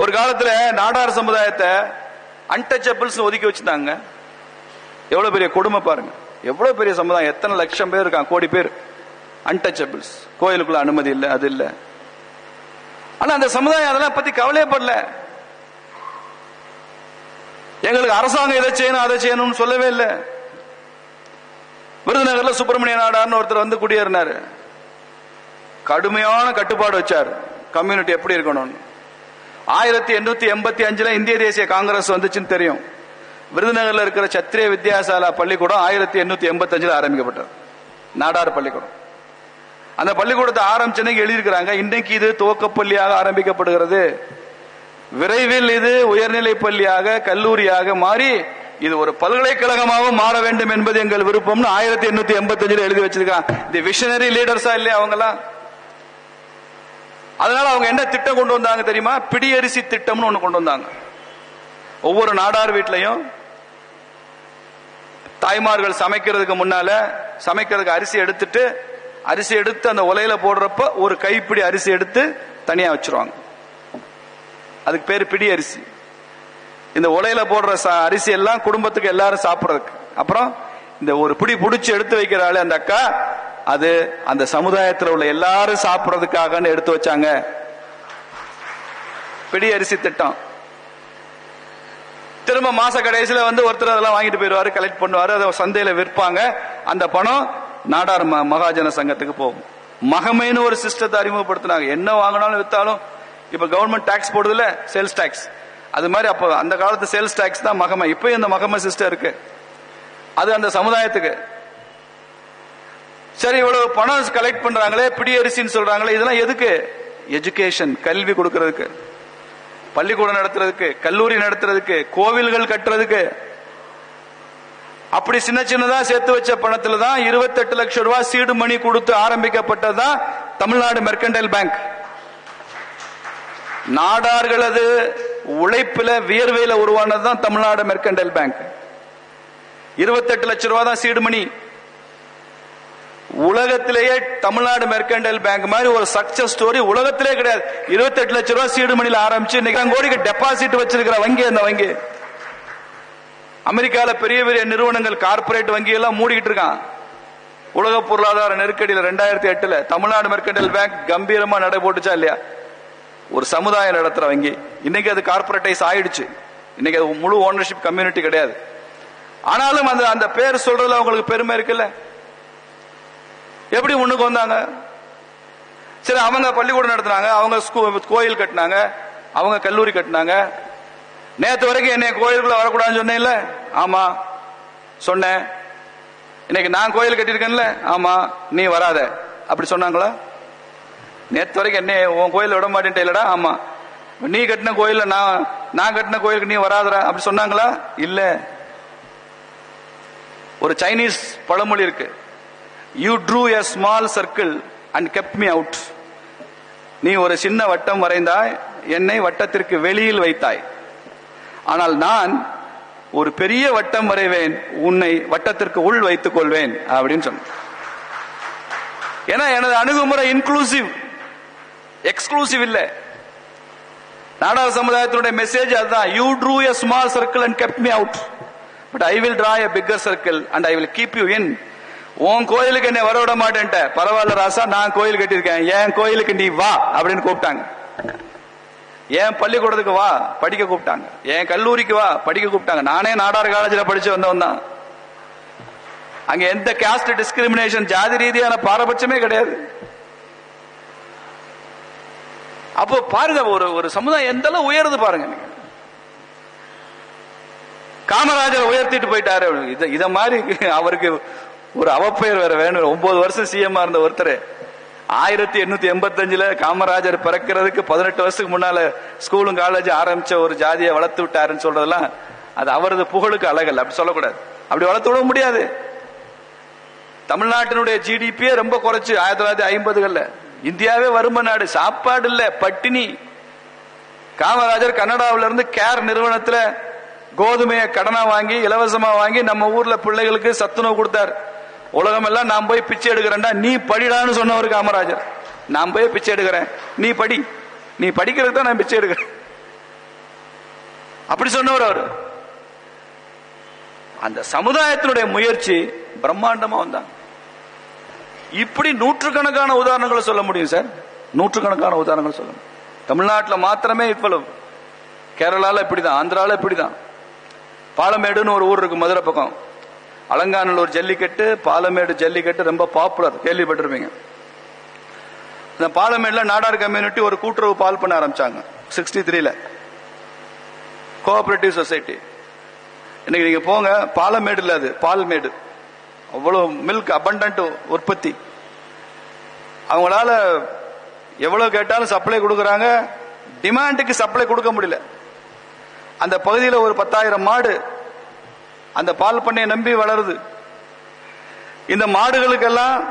ஒரு காலத்தில் நாடார் சமுதாயத்தை அன்டச்சபிள்ஸ் ஒதுக்கி வச்சிருந்தாங்க எவ்வளோ பெரிய கொடுமை பாருங்க. எவ்வளோ பெரிய சமுதாயம். எத்தனை லட்சம் பேர் இருக்காங்க? கோடி பேர். அன்டச்சபிள்ஸ் கோயிலுக்குள்ள அனுமதி இல்லை அது இல்லை. ஆனால் அந்த சமுதாயம் அதெல்லாம் பற்றி கவலையப்படல எங்களுக்கு அரசாங்கம் இதை செய்யணும் அதை செய்யணும்னு சொல்லவே இல்லை. விருதுநகர்ல சுப்பிரமணிய நாடார்னு ஒருத்தர் வந்து குடியேறினாரு. கடுமையான கட்டுப்பாடு வச்சார். கம்யூனிட்டி எப்படி இருக்கணும்னு. ஆயிரத்தி எண்ணூத்தி எண்பத்தி அஞ்சுல இந்திய தேசிய காங்கிரஸ் வந்துச்சுன்னு தெரியும். விருதுநகர்ல இருக்கிற சத்திரிய வித்யாசாலா பள்ளிக்கூடம் ஆயிரத்தி எண்ணூத்தி எண்பத்தி அஞ்சுல ஆரம்பிக்கப்பட்டது. நாடார் பள்ளிக்கூடம். அந்த பள்ளிக்கூடத்தை ஆரம்பிச்சனைக்கு எழுதியிருக்கிறாங்க இன்னைக்கு இது துவக்கப்பள்ளியாக ஆரம்பிக்கப்படுகிறது. விரைவில் இது உயர்நிலை பள்ளியாக கல்லூரியாக மாறி இது ஒரு பல்கலைக்கழகமாகவும் மாற வேண்டும் என்பது எங்கள் விருப்பம்னு ஆயிரத்தி எண்ணூத்தி எண்பத்தி அஞ்சுல எழுதி வச்சிருக்கான் தி விஷனரி லீடர்ஸா இல்லையா அவங்கெல்லாம்? அதனால அவங்க என்ன திட்டம் கொண்டு வந்தாங்க தெரியுமா? பிடியரிசி திட்டம்னு ஒன்று கொண்டு வந்தாங்க. ஒவ்வொரு நாடார் வீட்லையும் தாய்மார்கள் சமைக்கிறதுக்கு முன்னால சமைக்கிறதுக்கு அரிசி எடுத்துட்டு அரிசி எடுத்து அந்த உலையில போடுறப்ப ஒரு கைப்பிடி அரிசி எடுத்து தனியா வச்சிருவாங்க. அதுக்கு பேர் பிடி அரிசி இந்த உலையில போடுற அரிசி எல்லாம் குடும்பத்துக்கு எல்லாரும் சாப்பிட்றதுக்கு. அப்புறம் இந்த ஒரு பிடி பிடிச்சி எடுத்து வைக்கிறாள் அந்த அக்கா அது அந்த சமுதாயத்தில் உள்ள எல்லாரும் சாப்பிடுறதுக்காகன்னு எடுத்து வச்சாங்க. பிடி அரிசி திட்டம். திரும்ப மாச கடைசியில வந்து ஒருத்தர் அதெல்லாம் வாங்கிட்டு போயிருவாரு கலெக்ட் பண்ணுவாரு அதை சந்தையில விற்பாங்க. அந்த பணம் நாடார் ம- மகாஜன சங்கத்துக்கு போகும். மகமைன்னு ஒரு சிஸ்டத்தை அறிமுகப்படுத்தினாங்க. என்ன வாங்கினாலும் வித்தாலும் இப்ப கவர்மெண்ட் டாக்ஸ் போடுதுல சேல்ஸ் டாக்ஸ் அது மாதிரி அப்போ அந்த காலத்து சேல்ஸ் டாக்ஸ் தான் மகமை. இப்பயும் இந்த மகமை சிஸ்டம் இருக்கு. அது அந்த சமுதாயத்துக்கு. சரி இவ்வளவு பணம் கலெக்ட் பண்றாங்களே பிடியரிசின்னு சொல்றாங்களே இதெல்லாம் எதுக்கு? எஜுகேஷன் கல்வி கொடுக்கறதுக்கு. பள்ளிக்கூடம் நடத்துறதுக்கு கல்லூரி நடத்துறதுக்கு கோவில்கள் கட்டுறதுக்கு. அப்படி சின்ன சின்னதா சேர்த்து வச்ச பணத்துல தான் இருபத்தெட்டு லட்சம் ரூபாய் சீடு மணி கொடுத்து ஆரம்பிக்கப்பட்டதுதான் தமிழ்நாடு மெர்கண்டைல் பேங்க் நாடார்களது உழைப்புல வியர்வையில உருவானது தான் தமிழ்நாடு மெர்கண்டைல் பேங்க் இருபத்தெட்டு லட்சம் ரூபாய் தான் சீடு மணி. உலகத்திலேயே தமிழ்நாடு மெர்கண்டைல் பேங்க் மாதிரி ஒரு சக்சஸ் ஸ்டோரி உலகத்திலே கிடையாது. 28 லட்சம் ரூபாய் சீடு மணியில ஆரம்பிச்சு இன்னைக்கு கோடிக்கு டெபாசிட் வச்சிருக்கிற வங்கி அந்த வங்கி. அமெரிக்கால பெரிய பெரிய நிறுவனங்கள் கார்ப்பரேட் வங்கி எல்லாம் மூடிக்கிட்டு இருக்கான். உலக பொருளாதார நெருக்கடியில் ரெண்டாயிரத்தி எட்டுல தமிழ்நாடு மெர்கண்டைல் பேங்க் கம்பீரமா நடை போட்டுச்சா இல்லையா? ஒரு சமுதாயம் நடத்துற வங்கி. இன்னைக்கு அது கார்ப்பரேட்டைஸ் ஆயிடுச்சு. இன்னைக்கு அது முழு ஓனர்ஷிப் கம்யூனிட்டி கிடையாது. ஆனாலும் அந்த அந்த பேர் சொல்றதுல அவங்களுக்கு பெருமை இருக்குல்ல? எப்படி முன்னுக்கு வந்தாங்க? சரி அவங்க பள்ளிக்கூடம் நடத்துனாங்க அவங்க ஸ்கூ- கோயில் கட்டினாங்க அவங்க கல்லூரி கட்டினாங்க. நேற்று வரைக்கும் என்னை கோயிலுக்குள்ள வரக்கூடாதுன்னு சொன்னேன்ல? ஆமா. சொன்னேன். இன்னைக்கு நான் கோயில் கட்டியிருக்கேன்ல? ஆமா. நீ வராத. அப்படி சொன்னாங்களா? நேற்று வரைக்கும் என்ன உன் கோயில் விட மாட்டேன்ட்டு இல்லடா ஆமா நீ கட்டின கோயில்ல நான் நான் கட்டின கோயிலுக்கு நீ வராதடா? அப்படி சொன்னாங்களா? இல்ல. ஒரு சைனீஸ் பழமொழி இருக்கு. You drew a small circle and keep me out நீ ஒரு சின்ன வட்டம் வரைந்தாய் என்னை வட்டத்திற்கு வெளியில் வைத்தாய். ஆனால் நான் ஒரு பெரிய வட்டம் வரைவேன் உன்னை வட்டத்திற்கு உள் வைத்துக் கொள்வேன் அப்படின்னு சொன்ன ஏன்னா எனது அணுகுமுறை இன்க்ளூசிவ் எக்ஸ்க்ளூசிவ் இல்ல. நாடார் சமுதாயத்தினுடைய மெசேஜ் அதுதான். You drew a small circle and keep me out but I will draw a bigger circle and I will keep you in உன் கோயிலுக்கு என்னை வர விட மாட்டேன்ட்ட. பரவாயில்ல ராசா நான் கோயில் கட்டியிருக்கேன். என் கோயிலுக்கு நீ வா அப்படின்னு கூப்பிட்டாங்க. என் பள்ளிக்கூடத்துக்கு வா படிக்க கூப்பிட்டாங்க. என் கல்லூரிக்கு வா படிக்க கூப்பிட்டாங்க. நானே நாடார் காலேஜில் படிச்சு வந்தவன் தான். அங்க எந்த காஸ்ட் டிஸ்கிரிமினேஷன் ஜாதி ரீதியான பாரபட்சமே கிடையாது. அப்போ பாருங்க ஒரு ஒரு சமுதாயம் எந்த அளவு உயருது பாருங்க நீங்க. காமராஜர் உயர்த்திட்டு போயிட்டாரு. இதை மாதிரி அவருக்கு ஒரு அவப்பெயர் வேற வேணும். ஒன்பது வருஷம் சிஎம் இருந்த ஒருத்தர். ஆயிரத்தி எண்ணூத்தி எண்பத்தஞ்சுல காமராஜர் பிறக்கிறதுக்கு பதினெட்டு வருஷத்துக்கு முன்னால ஸ்கூலும் காலேஜ் ஆரம்பிச்ச ஒரு ஜாதியை வளர்த்து விட்டாருன்னு சொல்றதெல்லாம் அது அவரது புகழுக்கு அழகல்ல. அப்படி சொல்லக்கூடாது. அப்படி வளர்த்து விட முடியாது. தமிழ்நாட்டினுடைய ஜிடிபியே ரொம்ப குறைச்சு ஆயிரத்தி தொள்ளாயிரத்தி ஐம்பதுகள்ல. இந்தியாவே வறுமை நாடு சாப்பாடு இல்ல பட்டினி. காமராஜர் கனடாவில இருந்து கேர் நிறுவனத்துல கோதுமையை கடனா வாங்கி இலவசமா வாங்கி நம்ம ஊர்ல பிள்ளைகளுக்கு சத்துணவு கொடுத்தார். உலகம் எல்லாம் நான் போய் பிச்சை எடுக்கிறேன்டா நீ படிடான்னு சொன்னவர் காமராஜர். நான் போய் பிச்சை எடுக்கிறேன். நீ படி. நீ படிக்கிறதுக்கு தான் நான் பிச்சை எடுக்கிறேன். அப்படி சொன்னவர் அவர். அந்த சமுதாயத்தினுடைய முயற்சி பிரம்மாண்டமா வந்தாங்க இப்படி நூற்றுக்கணக்கான உதாரணங்களை சொல்ல முடியும் சார். நூற்றுக்கணக்கான உதாரணங்கள் சொல்ல முடியும். தமிழ்நாட்டில் மாத்திரமே இவ்வளவு. கேரளால இப்படிதான் ஆந்திரால இப்படிதான். பாலமேடுன்னு ஒரு ஊர் இருக்கு மதுரை பக்கம். அலங்காநல்லூர் ஜல்லிக்கட்டு பாலமேடு ஜல்லிக்கட்டு ரொம்ப பாப்புலர் கேள்விப்பட்டிருப்பீங்க. இந்த பாலமேடுல நாடார் கம்யூனிட்டி ஒரு கூட்டுறவு பால் பண்ண ஆரம்பிச்சாங்க சிக்ஸ்டி த்ரீல கோஆபரேட்டிவ் சொசைட்டி இன்னைக்கு நீங்க போங்க பாலமேடு இல்ல அது பால்மேடு. அவ்வளவு மில்க் அபண்டன்ட் உற்பத்தி. அவங்களால எவ்வளவு கேட்டாலும் சப்ளை கொடுக்கறாங்க டிமாண்டுக்கு சப்ளை கொடுக்க முடியல. அந்த பகுதியில் ஒரு பத்தாயிரம் மாடு அந்த பால் பண்ணையை நம்பி வளருது. இந்த மாடுகளுக்கெல்லாம்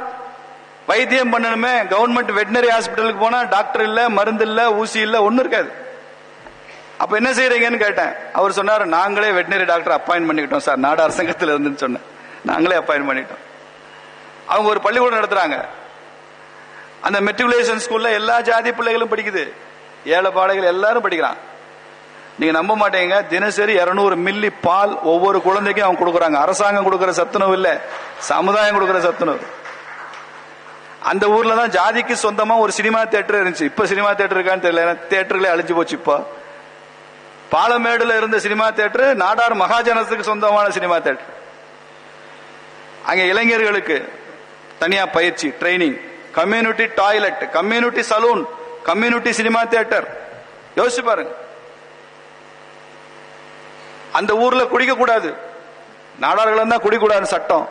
வைத்தியம் பண்ணணுமே கவர்மெண்ட் வெட்டினரி ஹாஸ்பிட்டலுக்கு போனா டாக்டர் இல்ல மருந்து இல்ல ஊசி இல்ல ஒண்ணு இருக்காது. அப்ப என்ன செய்யறீங்கன்னு கேட்டேன். அவர் சொன்னாரு நாங்களே வெட்டினரி டாக்டர் அப்பாயின் பண்ணிக்கிட்டோம் சார். நாடு அரசாங்கத்தில் இருந்துன்னு சொன்னேன். நாங்களே அப்பாயின் பண்ணிட்டோம். அவங்க ஒரு பள்ளிக்கூடம் நடத்துறாங்க. அந்த மெட்ரிகுலேஷன் ஸ்கூல்ல எல்லா ஜாதி பிள்ளைகளும் படிக்குது. ஏழை பாடைகள் எல்லாரும் படிக்கிறான். நீங்க நம்ப மாட்டீங்க. தினசரி 200 மில்லி பால் ஒவ்வொரு குழந்தைக்கும் அவங்க கொடுக்கறாங்க. அரசாங்கம் கொடுக்குற சத்துணவு இல்ல. சமுதாயம் கொடுக்குற சத்துணவு. அந்த ஊர்ல தான் ஜாதிக்கு சொந்தமா ஒரு சினிமா தேட்டர் இருந்துச்சு. இப்ப சினிமா தேட்டர் இருக்கான்னு தெரியல. தேட்டர்களே அழிஞ்சு போச்சு இப்போ. பாலமேடுல இருந்த சினிமா தேட்டர் நாடார் மகாஜனத்துக்கு சொந்தமான சினிமா தேட்டர் அங்க இளைஞர்களுக்கு தனியா பயிற்சி training community toilet community salon community cinema theatre யோசிச்சு பாருங்க. அந்த ஊர்ல குடிக்க கூடாது. நாடார்கள் தான் குடிக்கூடாது சட்டம்.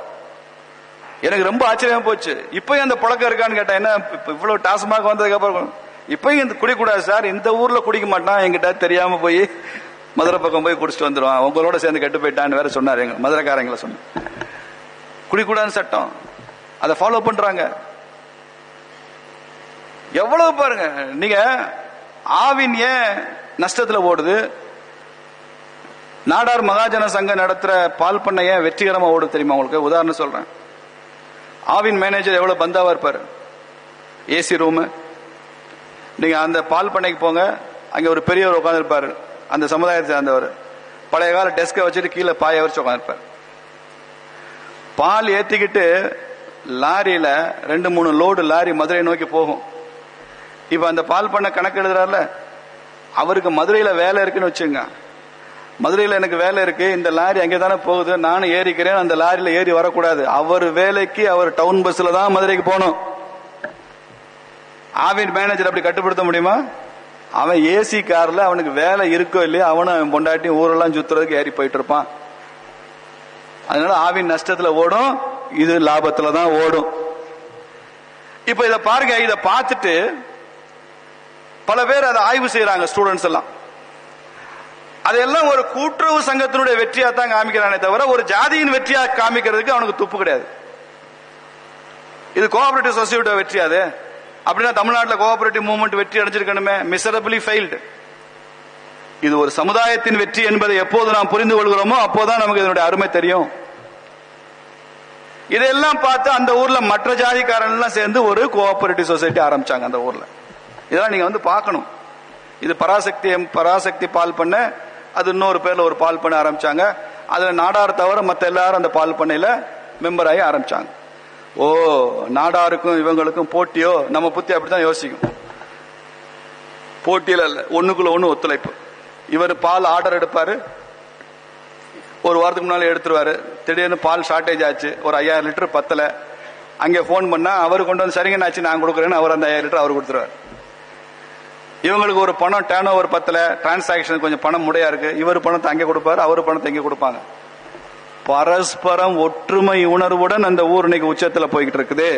எனக்கு ரொம்ப ஆச்சரியமா போச்சு. இப்பயும் அந்த பழக்கம் இருக்கான்னு கேட்டேன் என்ன இவ்வளவு டாசமாக வந்ததுக்கு அப்புறம் இப்பயும் இந்த குடிக்கூடாது சார் இந்த ஊர்ல குடிக்க மாட்டான் என்கிட்ட தெரியாம போய் மதுரை பக்கம் போய் குடிச்சிட்டு வந்துருவான். உங்களோட சேர்ந்து கெட்டு போயிட்டான்னு வேற சொன்னாரு எங்க மதுரைக்காரங்களை சொன்ன. குடிக்கூடாதுன்னு சட்டம். அதை ஃபாலோ பண்றாங்க. எவ்வளவு பாருங்க நீங்க ஆவின் ஏன் நஷ்டத்துல ஓடுது? நாடார் மகாஜன சங்கம் நடத்துற பால் பண்ணை ஏன் வெற்றிகரமா ஓடும் தெரியுமா உங்களுக்கு? உதாரணம் சொல்றேன். ஆவின் மேனேஜர் எவ்வளவு பந்தாவா இருப்பாரு? ஏசி ரூம் நீங்க அந்த பால் பண்ணைக்கு போங்க. அங்க ஒரு பெரியவர் உட்காந்துருப்பாரு அந்த சமுதாயத்தை சேர்ந்தவர். பழைய கால டெஸ்கை வச்சுட்டு கீழே பாய வச்சு உட்காந்துருப்பாரு பால் ஏத்திக்கிட்டு லாரியில ரெண்டு மூணு லோடு லாரி மதுரை நோக்கி போகும். இப்ப அந்த பால் பண்ண கணக்கு எழுதுறாருல? அவருக்கு மதுரையில வேலை இருக்குன்னு வச்சுங்க மதுரையில் எனக்கு வேலை இருக்கு. இந்த லாரி அங்கே தானே போகுது. நானும் ஏறிக்கிறேன். அந்த லாரியில ஏறி வரக்கூடாது. அவர் வேலைக்கு அவர் டவுன் பஸ்ல தான் மதுரைக்கு போகணும். ஆவின் மேனேஜர் அப்படி கட்டுப்படுத்த முடியுமா? அவன் ஏசி கார்ல அவனுக்கு வேலை இருக்கோ இல்லையோ அவனும் அவன் பொண்டாட்டி ஊரெல்லாம் சுத்துறதுக்கு ஏறி போயிட்டு இருப்பான் அதனால ஆவின் நஷ்டத்துல ஓடும். இது லாபத்துல தான் ஓடும். இப்ப இத பாருங்க. இத பார்த்துட்டு பல பேர் அதை ஆய்வு செய்யறாங்க ஸ்டூடெண்ட்ஸ் எல்லாம். அதெல்லாம் ஒரு கூட்டுறவு சங்கத்தினுடைய வெற்றியா தான் காமிக்கிறானே தவிர ஒரு ஜாதியின் வெற்றியா காமிக்கிறதுக்கு அவனுக்கு துப்பு கிடையாது. இது கோஆபரேட்டிவ் சொசைட்டியோட வெற்றி அது. அப்படின்னா தமிழ்நாட்டில் கோஆபரேட்டிவ் மூவ்மெண்ட் வெற்றி அடைஞ்சிருக்கணுமே. மிசரபிளி ஃபெயில்டு இது ஒரு சமுதாயத்தின் வெற்றி என்பதை எப்போது நாம் புரிந்து கொள்கிறோமோ அப்போதான் நமக்கு இதனுடைய அருமை தெரியும். இதெல்லாம் பார்த்து அந்த ஊர்ல மற்ற ஜாதிக்காரன் எல்லாம் சேர்ந்து ஒரு கோஆபரேட்டிவ் சொசைட்டி ஆரம்பிச்சாங்க அந்த ஊர்ல. இதெல்லாம் நீங்க வந்து பார்க்கணும். இது பராசக்தி பராசக்தி பால் பண்ண அது இன்னொரு பேர்ல ஒரு பால் பண்ண ஆரம்பிச்சாங்க. அதுல நாடார் தவிர மத்த எல்லாரும் அந்த பால் பண்ணையில மெம்பர் ஆகி ஆரம்பிச்சாங்க. ஓ நாடாருக்கும் இவங்களுக்கும் போட்டியோ? நம்ம புத்தி அப்படித்தான் யோசிக்கும். போட்டியில இல்லை ஒண்ணுக்குள்ள ஒண்ணு ஒத்துழைப்பு. இவர் பால் ஆர்டர் எடுப்பாரு. ஒரு வாரத்துக்கு முன்னால் எடுத்துருவாரு. திடீர்னு பால் ஷார்டேஜ் ஆச்சு. ஒரு ஐயாயிரம் லிட்டர் பத்தல. அங்கே ஃபோன் பண்ணா அவர் கொண்டு வந்து சரிங்க ஆச்சு நான் கொடுக்குறேன்னு அவர் அந்த ஐயாயிரம் லிட்டர் அவர் கொடுத்துருவாரு. இவங்களுக்கு ஒரு பணம் டேர்ன் ஓவர் பத்தல டிரான்சாக்ஷன் கொஞ்சம் பணம் முடையா இருக்கு. இவர் பணத்தை அங்கே கொடுப்பாரு அவர் பணத்தை இங்கே கொடுப்பாங்க. பரஸ்பரம் ஒற்றுமை உணர்வுடன் அந்த ஊர் இன்னைக்கு உச்சத்துல போய்கிட்டு இருக்குது.